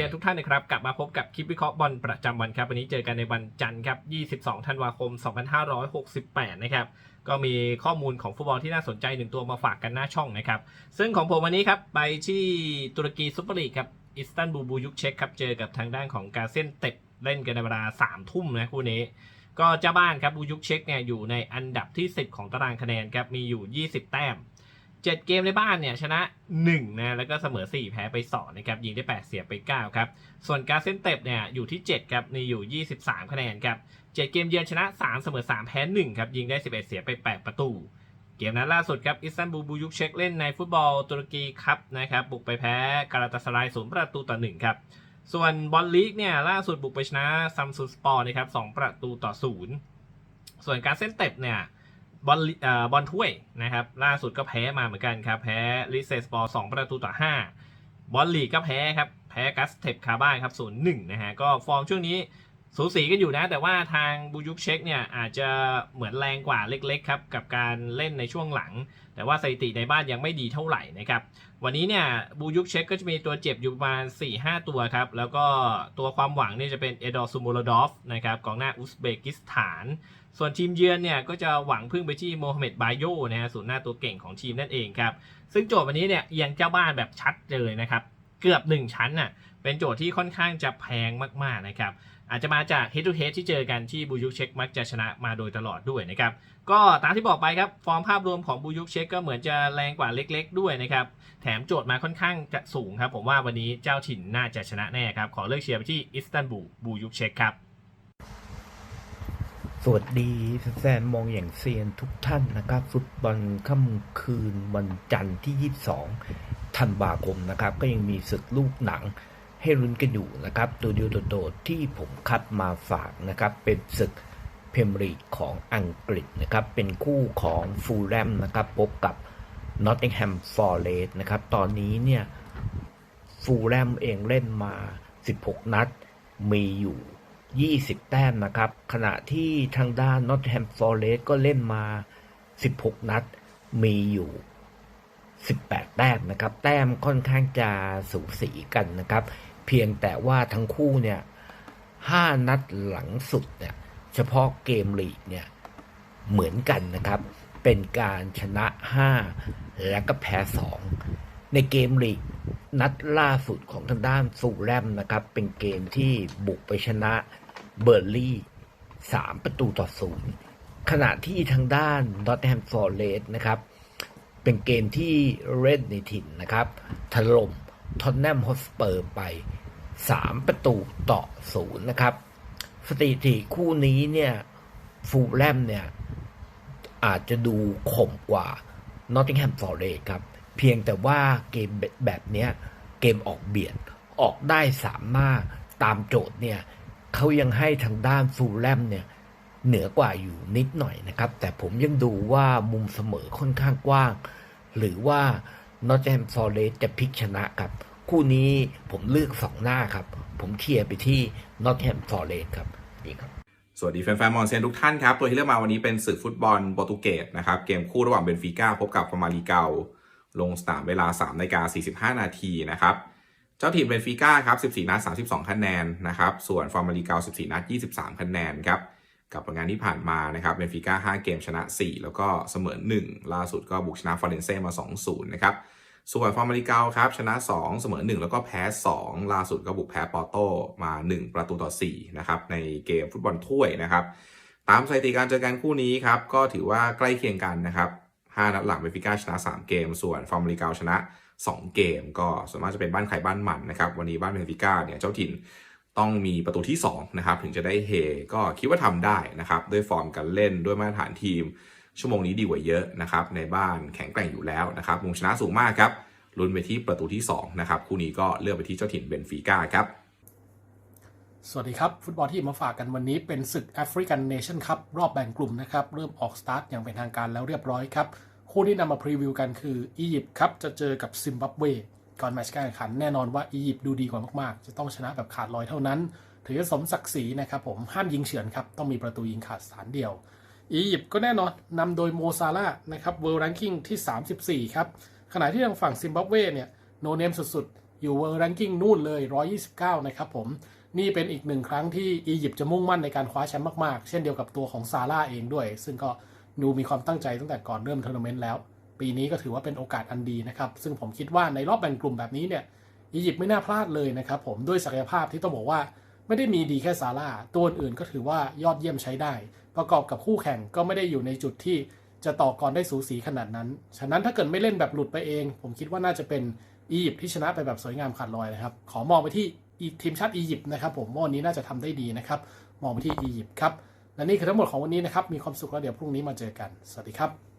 ซียนทุกท่านนะครับ กลับมาพบกับคลิปวิเคราะห์บอลประจำวันครับ วันนี้เจอกันในวันจันทร์ครับ 22 ธันวาคม 2568 นะครับ ก็มีข้อมูลของฟุตบอลที่น่าสนใจหนึ่งตัวมาฝากกันหน้าช่องนะครับ ซึ่งของผมวันนี้ครับ ไปที่ตุรกีซุปเปอร์ลีกครับ อิสตันบูลบูยุกเช็คครับ เจอกับทางด้านของกาเซนเต็บเล่นกันในเวลา 3 ทุ่มนะคู่นี้ ก็เจ้าบ้านครับบูยุกเช็คเนี่ยอยู่ในอันดับที่ 10 ของตารางคะแนนครับ มีอยู่ 20 แต้ม 7 เกมในบ้านเนี่ยชนะ1นะแล้วก็เสมอ 4 แพ้ไป2นะครับยิงได้ 8 เสียไป 9 ครับ ส่วนการเซนเต็บเนี่ยอยู่ที่ 7 ครับมีอยู่ 23 คะแนนครับ 7 เกมเยือนชนะ 3 เสมอ 3 แพ้ 1 ครับ ยิงได้ 11 เสียไป 8 ประตู เกมนั้นล่าสุดครับอิสตันบูลบูยุกเช็คเล่นในฟุตบอลตุรกีครับนะครับบุกไปแพ้การาตาสารายศูนย์ประตูต่อ1ครับส่วนบอลลีกเนี่ยล่าสุดบุกไปชนะซัมซุงสปอร์นะครับ2ประตูต่อ 0 ส่วนการเส้นเต็บเนี่ย บอลเอ่อบอลถ้วยนะครับ ล่าสุดก็แพ้มาเหมือนกันครับ แพ้ลิเซสปอร์สองประตูต่อห้าบอลลีกก็แพ้ครับ แพ้กัสเทปคาบ้านครับศูนย์หนึ่งนะฮะ ก็ฟอร์มช่วงนี้ สูสีกันอยู่นะ แต่ว่าทางบูยุกเช็คเนี่ยอาจจะเหมือนแรงกว่าเล็กๆครับกับการเล่นในช่วงหลัง แต่ว่าสถิติในบ้านยังไม่ดีเท่าไหร่นะครับวันนี้เนี่ยบูยุกเช็คก็จะมีตัวเจ็บอยู่ประมาณ 4-5 ตัวครับแล้วก็ตัวความหวังเนี่ยจะเป็นเอดอร์ซูมูลดอฟนะครับกองหน้าอุซเบกิสถาน ส่วนทีมเยือนเนี่ยก็จะหวังพึ่งไปที่โมฮัมเหม็ดบายโยนะฮะศูนย์หน้าตัวเก่งของทีมนั่นเองครับซึ่งโจทย์วันนี้เนี่ยเอียงเจ้าบ้านแบบชัดเลยนะครับเกือบ 1 ชั้นน่ะ เป็นโจทย์ที่ค่อนข้างจะแพงมากๆนะครับอาจจะมาจาก head to head ที่เจอกันที่บูยุกเช็คมักจะชนะมาโดยตลอดด้วยนะครับก็ตามที่บอกไปครับฟอร์มภาพรวมของบูยุกเช็คก็เหมือนจะแรงกว่าเล็กๆ ด้วยนะครับแถมโจทย์มาค่อนข้างจะสูงครับผมว่าวันนี้เจ้าถิ่นน่าจะชนะแน่ครับขอเลือกเชียร์ไปที่อิสตันบูลบูยุกเช็คครับสวัสดีแฟนมองอย่างเซียนทุกท่านนะครับ ฟุตบอลค่ำคืนวันจันทร์ที่ 22 ธันวาคมนะครับ ก็ยังมีศึกลูกหนัง ให้รุ้นกันอยู่นะครับ ตัวเดียวโดดๆที่ผมคัดมาฝากนะครับ เป็นศึกเพมรีของอังกฤษนะครับ เป็นคู่ของฟูลแลมนะครับ พบกับนอตติงแฮมฟอร์เรสนะครับ ตอนนี้เนี่ยฟูลแลมเองเล่นมา 16 นัด มีอยู่ 20 แต้มนะครับ ขณะที่ทางด้านนอตแฮมฟอร์เรสก็เล่นมา 16 นัด มีอยู่ 18 แต้มนะครับ แต้มค่อนข้างจะสูสีกันนะครับ เพียงแต่ว่าทั้งคู่เนี่ย5นัดหลังสุดเนี่ยเฉพาะเกมลีกเนี่ยเหมือนกันนะครับ เป็นการชนะ 5 และก็แพ้ 2 ในเกมลีกนัดล่าสุดของทางด้านฟูแลมนะครับ เป็นเกมที่บุกไปชนะเบอร์ลี่ 3 ประตูต่อศูนย์ขณะที่ทางด้านดอตแฮมฟอร์เรสนะครับ เป็นเกมที่เรดในถิ่นนะครับถล่มทอนแนมฮอสเปอร์ไป 3 ประตูต่อศูนย์นะครับ สถิติคู่นี้เนี่ยฟูลแลมเนี่ยอาจจะดูข่มกว่านอตติงแฮมฟอร์เรสครับ เพียงแต่ว่าเกมแบบเนี้ยเกมออกเบียดออกได้สามหน้าตามโจทย์เนี่ยเขายังให้ทางด้านฟูลแลมเนี่ยเหนือกว่าอยู่นิดหน่อยนะครับ แต่ผมยังดูว่ามุมเสมอค่อนข้างกว้าง หรือว่านอตแฮมฟอร์เรสจะพลิกชนะครับ คู่นี้ผมเลือกสองหน้าครับ ผมเคลียร์ไปที่นอตแฮมฟอร์เรสครับนี่ครับสวัสดีแฟนๆมอนเซนทุกท่านครับ ตัวที่เลือกมาวันนี้เป็นศึกฟุตบอลโปรตุเกสนะครับ เกมคู่ระหว่างเบนฟิก้าพบกับฟามาลีเกาลงสนามเวลา3นาฬิกา45 นาทีนะครับ เจ้าทีมเบนฟิก้าครับ 14 นัด 32 คะแนนนะครับ ส่วนฟามาลีเกา14 นัด 23 คะแนนครับ กับผลงานที่ผ่านมานะครับเบนฟิก้า5 เกมชนะ 4 แล้วก็เสมอ 1 ล่าสุดก็บุกชนะฟอเรนเซ่มา 2-0 นะครับ ส่วนฟอร์มาลิเกาครับ ชนะ 2 เสมอ 1 แล้วก็แพ้ 2 ล่าสุดก็บุกแพ้ปอร์โตมา 1 ประตูต่อ4นะครับในเกมฟุตบอลถ้วยนะครับ ตามสถิติการเจอกันคู่นี้ครับ ก็ถือว่าใกล้เคียงกันนะครับ 5 นัดหลังเบฟิก้าชนะ 3 เกม ส่วนฟอร์มาลิเกาชนะ 2 เกม ก็ส่วนมากจะเป็นบ้านใครบ้านมันนะครับ วันนี้บ้านเบฟิก้าเนี่ยเจ้าถิ่นต้องมีประตูที่2นะครับถึงจะได้เฮก็คิดว่าทำได้นะครับด้วยฟอร์มการเล่นด้วยมาตรฐานทีม ชั่วโมงนี้ดีกว่าเยอะนะครับในบ้านแข็งแกร่งอยู่แล้วนะครับมุมชนะสูงมากครับลุ้นไปที่ประตูที่2นะครับคู่นี้ก็เลือกไปที่เจ้าถิ่นเบนฟิก้าครับสวัสดีครับ ฟุตบอลที่มาฝากกันวันนี้เป็นศึกแอฟริกันเนชั่นคัพรอบแบ่งกลุ่มนะครับ เริ่มออกสตาร์ทอย่างเป็นทางการแล้วเรียบร้อยครับ คู่ที่นำมาพรีวิวกันคืออียิปต์ครับจะเจอกับซิมบับเวก่อนแมตช์การแข่งขันแน่นอนว่าอียิปต์ดูดีกว่ามากๆ จะต้องชนะแบบขาดลอยเท่านั้น ถือสมศักดิ์ศรีนะครับผมห้ามยิงเฉือนครับต้องมีประตูยิงขาดสารเดียว อียิปต์ก็แน่นอนนำโดยโมซาลานะครับเวิลด์แรงกิ้งที่ 34 ครับ ขณะที่ทางฝั่งซิมบับเวเนี่ยโนเนมสุดๆ อยู่เวอร์แรงกิ้งนู่นเลย 129 นะครับผม นี่เป็นอีกหนึ่งครั้งที่อียิปต์จะมุ่งมั่นในการคว้าแชมป์มากๆ เช่นเดียวกับตัวของซาร่าเองด้วย ซึ่งก็ดูมีความตั้งใจตั้งแต่ก่อนเริ่มทัวร์นาเมนต์แล้ว ปีนี้ก็ถือว่าเป็นโอกาสอันดีนะครับ ซึ่งผมคิดว่าในรอบแบ่งกลุ่มแบบนี้เนี่ยอียิปต์ไม่น่าพลาดเลยนะครับผมด้วยศักยภาพที่ต้องบอกว่า ไม่ได้มีดีแค่ซาร่าตัวอื่นก็ถือว่ายอดเยี่ยมใช้ได้ ประกอบกับคู่แข่งก็ไม่ได้อยู่ในจุดที่จะต่อกรได้สูสีขนาดนั้น ฉะนั้นถ้าเกิดไม่เล่นแบบหลุดไปเอง ผมคิดว่าน่าจะเป็นอียิปต์ที่ชนะไปแบบสวยงามขาดลอยนะครับ ขอมองไปที่ทีมชาติอียิปต์นะครับผมว่าวันนี้น่าจะทำได้ดีนะครับ มองไปที่อียิปต์ครับ และนี่คือทั้งหมดของวันนี้นะครับ มีความสุขแล้วเดี๋ยวพรุ่งนี้มาเจอกัน สวัสดีครับ